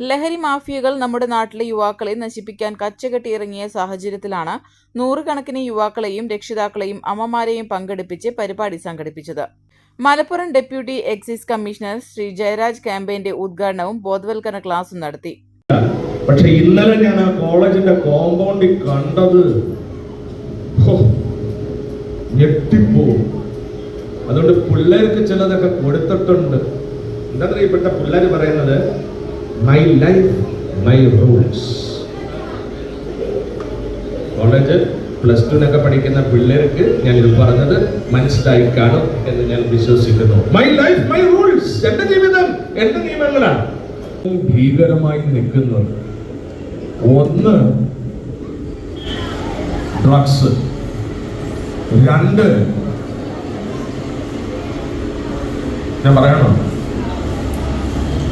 ലഹരി മാഫിയകൾ നമ്മുടെ നാട്ടിലെ യുവാക്കളെ നശിപ്പിക്കാൻ കച്ചകെട്ടി ഇറങ്ങിയ സാഹചര്യത്തിലാണ് നൂറുകണക്കിന് യുവാക്കളെയും രക്ഷിതാക്കളെയും അമ്മമാരെയും പങ്കെടുപ്പിച്ച് പരിപാടി സംഘടിപ്പിച്ചത്. Malappuram deputy excise commissioner Shri Jayaraj ക്യാമ്പയിന്റെ ഉദ്ഘാടനവും ബോധവൽക്കരണ ക്ലാസും നടത്തി. പക്ഷെ ഇന്നലെ ഞാൻ ആ കോളേജിന്റെ കോമ്പൗണ്ടിൽ കണ്ടത് ഞെട്ടിപ്പോവും അതുകൊണ്ട് പിള്ളേർക്ക് ചിലതൊക്കെ കൊടുത്തിട്ടുണ്ട്. എന്താ ഇപ്പോഴത്തെ പിള്ളേർ പറയുന്നത് my life my rules college plus ടുവിനൊക്കെ പഠിക്കുന്ന പിള്ളേർക്ക് ഞാൻ ഇത് പറഞ്ഞത് മനസ്സിലായി കാണും എന്ന് ഞാൻ വിശ്വസിക്കുന്നു. മൈ ലൈഫ് മൈ റൂൾസ് എന്റെ ജീവിതം എന്റെ നിയമങ്ങളാണ്. ഭീകരമായി നിൽക്കുന്നത് ഒന്ന് ഡ്രഗ്സ് രണ്ട് ഞാൻ പറയണോ?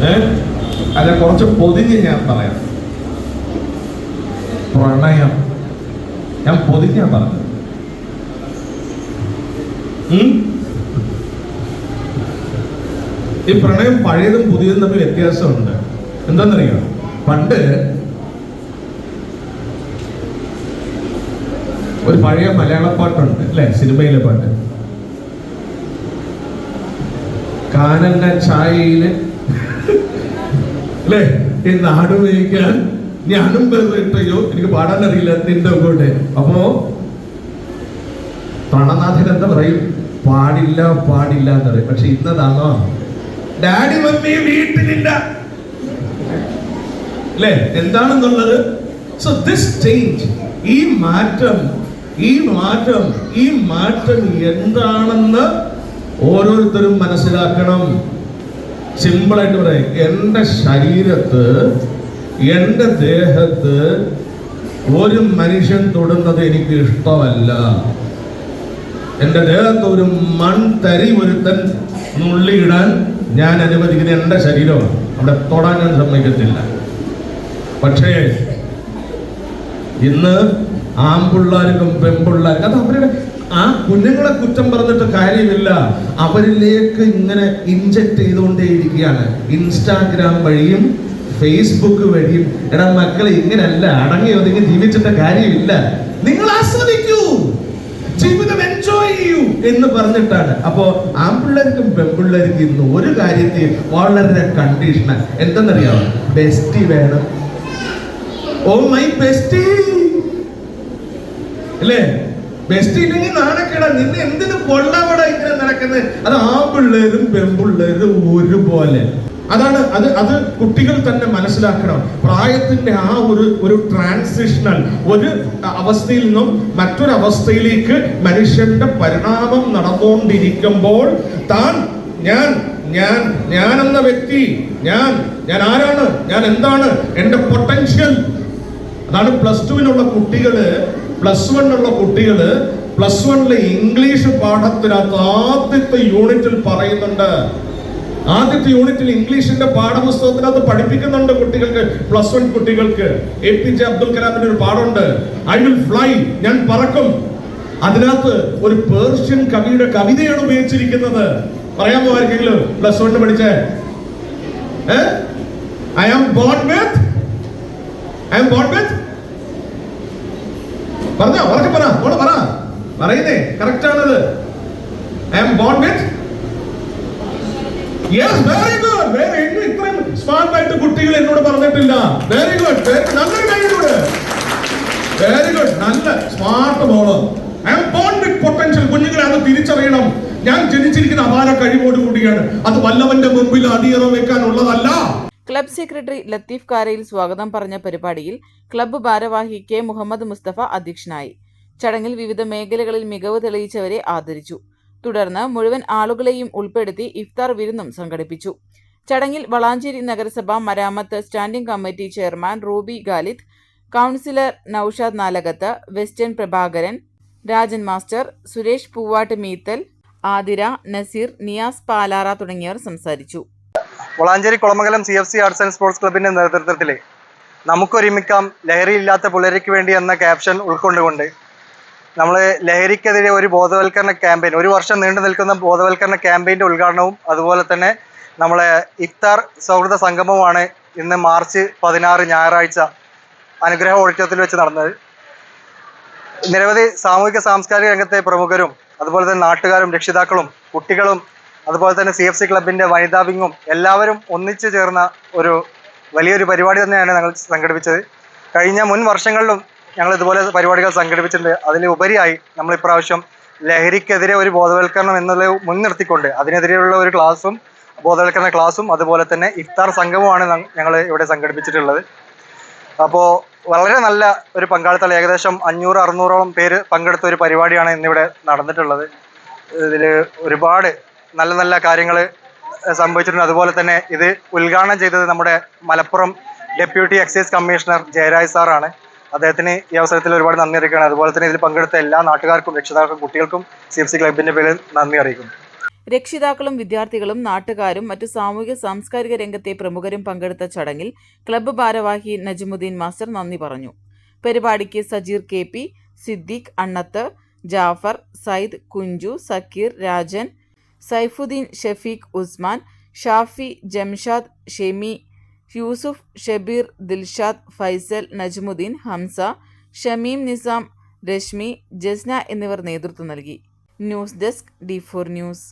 ഏ? അല്ല കുറച്ച് പൊതിഞ്ഞ് ഞാൻ പറയാം. പ്രണയം. ഞാൻ പൊതിഞ്ഞാ പറഞ്ഞത്? ഈ പ്രണയം പഴയതും പുതിയതും തമ്മിൽ വ്യത്യാസമുണ്ട്. എന്താണെന്നറിയോ? പണ്ട് ഒരു പഴയ മലയാള പാട്ടുണ്ട് അല്ലെ? സിനിമയിലെ പാട്ട്. കാനന്ന ചായയിൽ അല്ലേ? ഈ നാട് ഉപയോഗിക്കാൻ ഞാനും ഇട്ടയ്യോ എനിക്ക് പാടാൻ അറിയില്ല നിന്റെ കൂടെ. അപ്പോ പ്രണനാഥൻ എന്താ പറയും? പാടില്ല പാടില്ല എന്ന് പറയും. പക്ഷെ ഇന്നതാണോ? ഡാഡി മമ്മി വീട്ടിലില്ല. അല്ലേ? എന്താണെന്നുള്ളത്? സോ ദിസ് ചേഞ്ച് ഈ മാറ്റം ഈ മാറ്റം ഈ മാറ്റം എന്താണെന്ന് ഓരോരുത്തരും മനസ്സിലാക്കണം. സിമ്പിളായിട്ട് പറയാം. എന്റെ ശരീരത്ത് എന്റെ ദേഹത്ത് ഒരു മനുഷ്യൻ തൊടുന്നത് എനിക്ക് ഇഷ്ടമല്ല. എന്റെ ദേഹത്ത് ഒരു മൺതരി ഒരുത്തൻ നുള്ളിയിടാൻ ഞാൻ അനുവദിക്കുന്ന എന്റെ ശരീരമാണ്. അവിടെ തൊടാൻ ഞാൻ സമ്മതിക്കത്തില്ല. പക്ഷേ ഇന്ന് ആമ്പിള്ളാർക്കും പെമ്പിള്ളാർക്കും അത് അവരുടെ ആ? കുഞ്ഞുങ്ങളെ കുറ്റം പറഞ്ഞിട്ട് കാര്യമില്ല. അവരിലേക്ക് ഇങ്ങനെ ഇൻജക്ട് ചെയ്തുകൊണ്ടേയിരിക്കുകയാണ്. ഇൻസ്റ്റാഗ്രാം വഴിയും ഫേസ്ബുക്ക് വഴിയും. എടാ മക്കളെ ഇങ്ങനല്ല അടങ്ങി ഒതുങ്ങി ജീവിച്ചിട്ട കാര്യമില്ല. നിങ്ങൾ ആസ്വദിക്കൂ. ജീവിതം എൻജോയ് ചെയ്യൂ എന്ന് പറഞ്ഞിട്ടാണ്. അപ്പോ ആൺപിള്ളേർക്കും പെൺപിള്ളേർക്കും ഇന്ന് ഒരു കാര്യത്തിൽ വളരെ കണ്ടീഷൻ എന്തെന്നറിയാമോ ബെസ്റ്റി വേണം. ഓ മൈ ബെസ്റ്റി അല്ലേ? ബെസ്റ്റ് ഇല്ലെങ്കിൽ നാണക്കേടാ. നിന്നെ എന്തിനു കൊള്ളാവട ഇങ്ങനെ നടക്കുന്നത് അത് ആൺപിള്ളേരും പെൺപിള്ളേരും ഒരുപോലെ. അതാണ് അത് അത് കുട്ടികൾ തന്നെ മനസ്സിലാക്കണം. പ്രായത്തിന്റെ ആ ഒരു ഒരു ട്രാൻസിഷണൽ ഒരു അവസ്ഥയിൽ നിന്നും മറ്റൊരു അവസ്ഥയിലേക്ക് മനുഷ്യന്റെ പരിണാമം നടന്നുകൊണ്ടിരിക്കുമ്പോൾ താൻ ഞാൻ ഞാൻ ഞാൻ എന്ന വ്യക്തി ഞാൻ ഞാൻ ആരാണ്? ഞാൻ എന്താണ്? എന്റെ പൊട്ടൻഷ്യൽ അതാണ് പ്ലസ് ടുവിനുള്ള കുട്ടികൾ പ്ലസ് വണ്ണിലുള്ള കുട്ടികൾ പ്ലസ് വണ്ണിലെ ഇംഗ്ലീഷ് പാഠത്തിനകത്ത് ആദ്യത്തെ യൂണിറ്റിൽ പറയുന്നുണ്ട്. ആദ്യത്തെ യൂണിറ്റിൽ ഇംഗ്ലീഷിന്റെ പാഠപുസ്തകത്തിനകത്ത് പഠിപ്പിക്കുന്നുണ്ട് കുട്ടികൾക്ക് പ്ലസ് വൺ കുട്ടികൾക്ക്. എ പി ജെ അബ്ദുൽ കലാമിന്റെ ഒരു പാഠമുണ്ട്. ഐ വിൽ ഫ്ലൈ ഞാൻ പറക്കും. അതിനകത്ത് ഒരു പേർഷ്യൻ കവിയുടെ കവിതയാണ് ഉപയോഗിച്ചിരിക്കുന്നത്. പറയാൻ ആർക്കെങ്കിലും? പ്ലസ് വണ്ണിന് പഠിച്ചേ? I am born with. I am born with. പറഞ്ഞോ ഉറക്കെ പറ മോൾ പറ. പറയുന്നേ കറക്റ്റ് ആണത്. I am born with yes very good വേറെ ഇന്ന് ഇത്രയും സ്മാർട്ട് ആയിട്ട് കുട്ടികൾ എന്നോട് പറഞ്ഞിട്ടില്ല. വെരി ഗുഡ് നല്ലൊരു കഴിവുണ്ട് വെരി ഗുഡ് നല്ല smart mall. I am born with potential കുഞ്ഞുങ്ങളെ അത് തിരിച്ചറിയണം. ഞാൻ ജനിച്ചിരിക്കുന്ന അപാര കഴിവോട് കൂടിയാണ് അത് വല്ലവന്റെ മുമ്പിൽ അടിയറ വെക്കാനുള്ളതല്ല ക്ലബ് സെക്രട്ടറി ലത്തീഫ് കാരയിൽ സ്വാഗതം പറഞ്ഞ പരിപാടിയിൽ ക്ലബ്ബ് ഭാരവാഹി കെ മുഹമ്മദ് മുസ്തഫ അധ്യക്ഷനായി. ചടങ്ങിൽ വിവിധ മേഖലകളിൽ മികവ് തെളിയിച്ചവരെ ആദരിച്ചു. തുടർന്ന് മുഴുവൻ ആളുകളെയും ഉൾപ്പെടുത്തി ഇഫ്താർ വിരുന്നും സംഘടിപ്പിച്ചു. ചടങ്ങിൽ വളാഞ്ചേരി നഗരസഭ മരാമത്ത് standing committee chairman Ruby Khalid councillor Noushad Nalakath western Prabhakaran Rajan master Suresh Poovatt Meethal Athira Nazeer Niyas Palara തുടങ്ങിയവർ സംസാരിച്ചു. Valanchery Kulamangalam C F C arts and sports ക്ലബിന്റെ നേതൃത്വത്തിൽ നമുക്കൊരുമിക്കാം ലഹരിയില്ലാത്ത പിള്ളേർക്ക് വേണ്ടി എന്ന ക്യാപ്ഷൻ ഉൾക്കൊണ്ടുകൊണ്ട് നമ്മൾ ലഹരിക്കെതിരെ ഒരു ബോധവൽക്കരണ ക്യാമ്പയിൻ ഒരു വർഷം നീണ്ടു നിൽക്കുന്ന ബോധവൽക്കരണ ക്യാമ്പയിന്റെ ഉദ്ഘാടനവും അതുപോലെ തന്നെ നമ്മളെ ഇഫ്താർ സൗഹൃദ സംഗമവുമാണ് ഇന്ന് മാർച്ച് പതിനാറ് ഞായറാഴ്ച അനുഗ്രഹ ഓഡിറ്റോറിയത്തിൽ വെച്ച് നടന്നത്. നിരവധി സാമൂഹിക സാംസ്കാരിക രംഗത്തെ പ്രമുഖരും അതുപോലെ തന്നെ നാട്ടുകാരും രക്ഷിതാക്കളും കുട്ടികളും അതുപോലെ തന്നെ സി എഫ് സി ക്ലബിന്റെ വനിതാ വിങ്ങും എല്ലാവരും ഒന്നിച്ചു ചേർന്ന ഒരു വലിയൊരു പരിപാടി തന്നെയാണ് ഞങ്ങൾ സംഘടിപ്പിച്ചത്. കഴിഞ്ഞ മുൻ വർഷങ്ങളിലും ഞങ്ങൾ ഇതുപോലെ പരിപാടികൾ സംഘടിപ്പിച്ചിട്ടുണ്ട്. അതിലുപരിയായി നമ്മൾ ഇപ്രാവശ്യം ലഹരിക്കെതിരെ ഒരു ബോധവൽക്കരണം എന്നുള്ളത് മുൻനിർത്തിക്കൊണ്ട് അതിനെതിരെയുള്ള ഒരു ക്ലാസ്സും ബോധവൽക്കരണ ക്ലാസ്സും അതുപോലെ തന്നെ ഇഫ്താർ സംഗമമാണ് ഞങ്ങൾ ഇവിടെ സംഘടിപ്പിച്ചിട്ടുള്ളത്. അപ്പോൾ വളരെ നല്ല ഒരു പങ്കാളിത്തം. ഏകദേശം അഞ്ഞൂറ് അറുന്നൂറോളം പേര് പങ്കെടുത്ത ഒരു പരിപാടിയാണ് ഇന്നിവിടെ നടന്നിട്ടുള്ളത്. ഇതിൽ ഒരുപാട് നല്ല നല്ല കാര്യങ്ങൾ സംഭവിച്ചിട്ടുണ്ട്. അതുപോലെ തന്നെ ഇത് ഉദ്ഘാടനം ചെയ്തത് നമ്മുടെ Malappuram deputy excise commissioner Jayaraj സാറാണ്. അദ്ദേഹത്തിന് ഈ അവസരത്തിൽ ഒരുപാട് നന്ദി അറിയിക്കുകയാണ്. അതുപോലെ തന്നെ ഇതിൽ പങ്കെടുത്ത എല്ലാ നാട്ടുകാർക്കും രക്ഷിതാക്കൾക്കും കുട്ടികൾക്കും സി എഫ് സി ക്ലബിന്റെ പേരിൽ നന്ദി അറിയിക്കുന്നു. രക്ഷിതാക്കളും വിദ്യാർത്ഥികളും നാട്ടുകാരും മറ്റു സാമൂഹ്യ സാംസ്കാരിക രംഗത്തെ പ്രമുഖരും പങ്കെടുത്ത ചടങ്ങിൽ ക്ലബ്ബ് ഭാരവാഹി നജ്മുദ്ദീൻ മാസ്റ്റർ നന്ദി പറഞ്ഞു. പരിപാടിക്ക് സജീർ കെ പി സിദ്ദീഖ് അണ്ണത്ത് ജാഫർ സയ്യിദ് കുഞ്ചു സക്കീർ രാജൻ സൈഫുദ്ദീൻ ഷഫീഖ് ഉസ്മാൻ ഷാഫി ജംഷാദ് ഷെമി യൂസുഫ് ഷബീർ ദിൽഷാദ് ഫൈസൽ നജ്മുദ്ദീൻ ഹംസ ഷമീം നിസാം രശ്മി ജസ്ന എന്നിവർ നേതൃത്വം നൽകി news desk D four news